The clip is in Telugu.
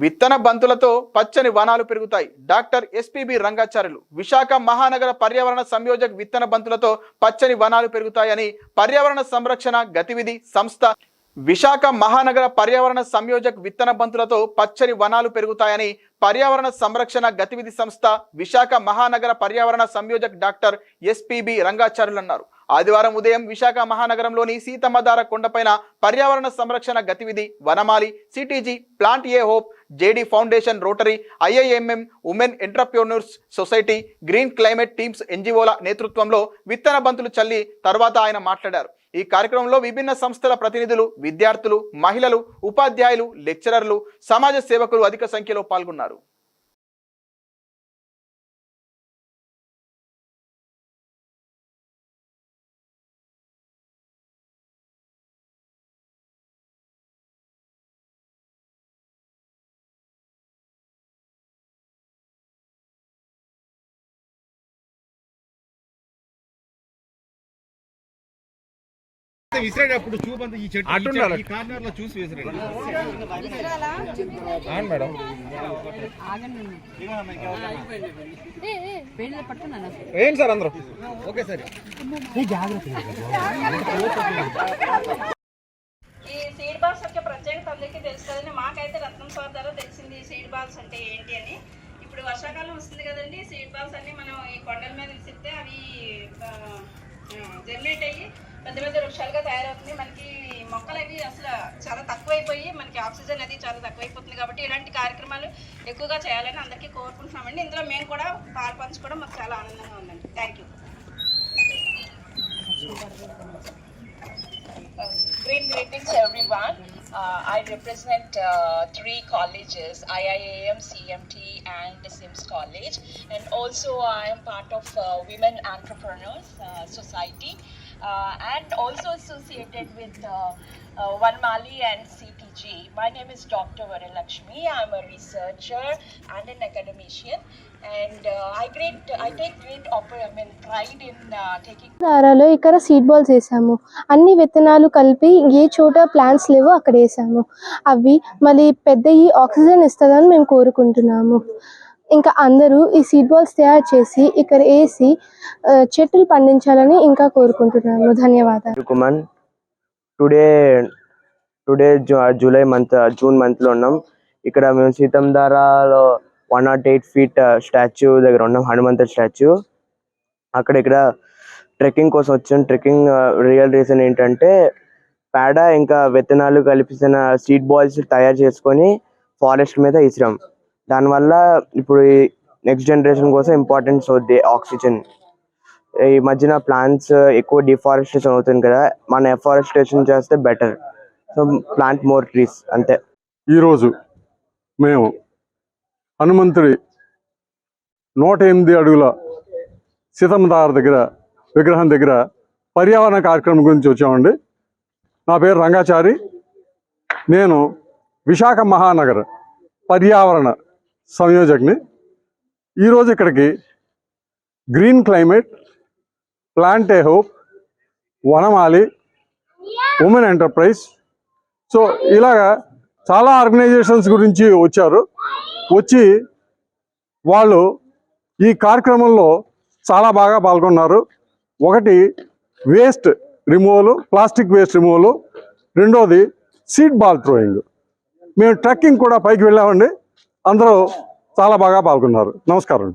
విత్తన బంతులతో పచ్చని వనాలు పెరుగుతాయి. డాక్టర్ ఎస్పీబి రంగాచార్యులు విశాఖ మహానగర పర్యావరణ సంయోజక విత్తన బంతులతో పచ్చని వనాలు పెరుగుతాయని పర్యావరణ సంరక్షణ గతివిధి సంస్థ విశాఖ మహానగర పర్యావరణ సంయోజక విత్తన బంతులతో పచ్చని వనాలు పెరుగుతాయని పర్యావరణ సంరక్షణ గతివిధి సంస్థ విశాఖ మహానగర పర్యావరణ సంయోజక్ డాక్టర్ ఎస్పీబి రంగాచార్యులు అన్నారు. ఆదివారం ఉదయం విశాఖ మహానగరంలోని సీతమ్మధార కొండపైన పర్యావరణ సంరక్షణ గతివిధి Vanamali CTG plant a hope JD foundation rotary IIMM women entrepreneurs society green climate teams ఎన్జిఓల నేతృత్వంలో విత్తన బంతులు చల్లి తర్వాత ఆయన మాట్లాడారు. ఈ కార్యక్రమంలో విభిన్న సంస్థల ప్రతినిధులు విద్యార్థులు మహిళలు ఉపాధ్యాయులు లెక్చరర్లు సమాజ సేవకులు అధిక సంఖ్యలో పాల్గొన్నారు. విసిరేటప్పుడు చూపంతా ఈ చెట్టు ఈ కార్నర్లో చూసి అవును మేడం. పట్టుకున్నాను సార్ అందరూ? ఓకే సరే. ఈ సీడ్ బాల్స్ యొక్క ప్రత్యేకత అందరికీ తెలుసు కదండి మాకైతే రత్నం సార్ ద్వారా తెలిసింది. ఈ సీడ్ బాల్స్ అంటే ఏంటి అని. ఇప్పుడు వర్షాకాలం వస్తుంది కదండి సీడ్ బాల్స్ అన్ని మనం ఈ కొండల మీద విసిరితే అవి జర్నేట్ అయ్యి పెద్ద పెద్ద వృక్షాలుగా తయారవుతుంది మనకి మొక్కలు అవి అసలు చాలా తక్కువైపోయి మనకి ఆక్సిజన్ అది చాలా తక్కువైపోతుంది కాబట్టి ఇలాంటి కార్యక్రమాలు ఎక్కువగా చేయాలని అందరికీ కోరుకుంటున్నామండి ఇందులో మేము కూడా పాలు పంచుకోవడం మాకు చాలా ఆనందంగా ఉందండి thank you Great greetings everyone. Uh, I represent uh, three colleges, IIAM, CMT and SIMS College and also I am part of uh, Women Entrepreneurs uh, Society uh, and also associated with uh, uh, One Mali and CTG. My name is Dr. Varalakshmi. I'm a researcher and an academician and I great I take great I mean pride in taking దారాలో ఇక్కడ సీడ్ బాల్స్ వేసాము అన్ని విత్తనాలు కలిపి ఏ చోట ప్లాంట్స్ లేవో అక్కడ వేసాము అవి మళ్ళీ పెద్ద ఈ ఆక్సిజన్ ఇస్తుందని మేము కోరుకుంటున్నాము ఇంకా అందరూ ఈ సీడ్ బాల్స్ తయారు చేసి ఇక్కడ వేసి చెట్లు పండించాలని ఇంకా కోరుకుంటున్నాము ధన్యవాదాలు. Today today July month June మంత్లో ఉన్నాం. ఇక్కడ మేము సీతంధారాలో one not eight feet statue దగ్గర ఉన్నాం హనుమంత స్టాచ్యూ. అక్కడ ఇక్కడ ట్రెక్కింగ్ కోసం వచ్చాం. ట్రెక్కింగ్ రియల్ రీజన్ ఏంటంటే పేడ ఇంకా విత్తనాలు కలిపిన సీడ్ బాల్స్ తయారు చేసుకొని ఫారెస్ట్ మీద ఇసిరాం. దానివల్ల ఇప్పుడు ఈ నెక్స్ట్ జనరేషన్ కోసం ఇంపార్టెన్స్ అవుద్ది ఆక్సిజన్ ఈ మధ్యన ప్లాంట్స్ ఎక్కువ డిఫారెస్టేషన్ అవుతుంది కదా మన ఎఫారెస్టేషన్ చేస్తే better so plant more trees అంతే. ఈరోజు మేము హనుమంతుడి నూట ఎనిమిది అడుగుల సీతమ్మదార దగ్గర విగ్రహం దగ్గర పర్యావరణ కార్యక్రమం గురించి వచ్చామండి. నా పేరు రంగాచారి. నేను విశాఖ మహానగర్ పర్యావరణ సంయోజకుని. ఈరోజు ఇక్కడికి green climate plant a hope Vanamali women enterprise. So ఇలాగా చాలా ఆర్గనైజేషన్స్ గురించి వచ్చారు. వచ్చి వాళ్ళు ఈ కార్యక్రమంలో చాలా బాగా పాల్గొన్నారు. ఒకటి waste removal plastic waste removal. రెండోది సీడ్ బాల్ థ్రోయింగ్ మేము ట్రెక్కింగ్ కూడా పైకి వెళ్ళామండి. అందరూ చాలా బాగా పాల్గొన్నారు. నమస్కారం